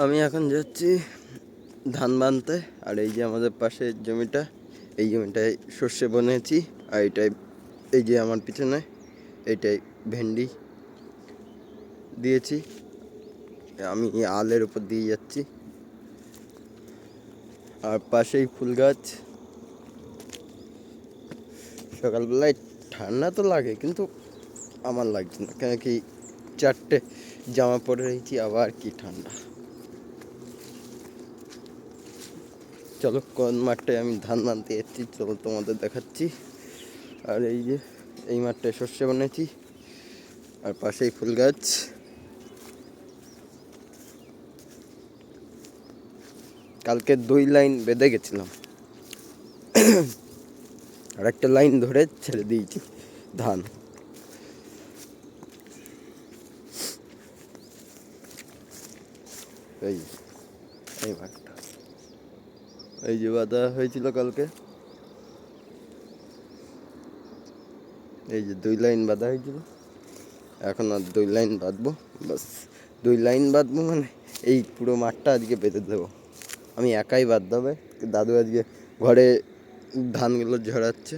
আমি এখন যাচ্ছি ধান বানতে, আর এই যে আমাদের পাশে জমিটা, এই জমিটায় সর্ষে বনেছি, আর এটাই, এই যে আমার পিছনে এইটাই ভেন্ডি দিয়েছি। আমি আলের উপর দিয়ে যাচ্ছি। আর পাশেই ফুল গাছ। সকালবেলায় ঠান্ডা তো লাগে, কিন্তু আমার লাগছে না। কেন কি চারটে জামা পরে রয়েছি, আবার কি ঠান্ডা। চলো, কোন মাঠটায় আমি ধান বানতে এসেছি, চলো তোমাদের দেখাচ্ছি। আর এই যে, এই মাঠটায় শস্য বানিয়েছি আর পাশেই ফুল গাছ। কালকে দুই লাইন বেঁধে গেছিলাম। আর একটা লাইন ধরে ছেড়ে দিয়েছি ধান। এই এই মাঠটা। এই যে বাঁধা হয়েছিল কালকে। এই যে দুই লাইন বাঁধা হয়েছিল। এখন আর দুই লাইন বাঁধবো। বাস, দুই লাইন বাঁধবো মানে এই পুরো মাঠটা আজকে বেঁধে দেবো। আমি একাই বাঁধতে হবে দাদু আজকে ঘরে ধানগুলো ঝরাচ্ছে।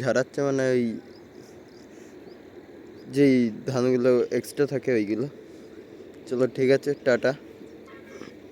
ঝরাচ্ছে মানে ওই যেই ধানগুলো এক্সট্রা থাকে ওইগুলো। চলো ঠিক আছে, টাটা।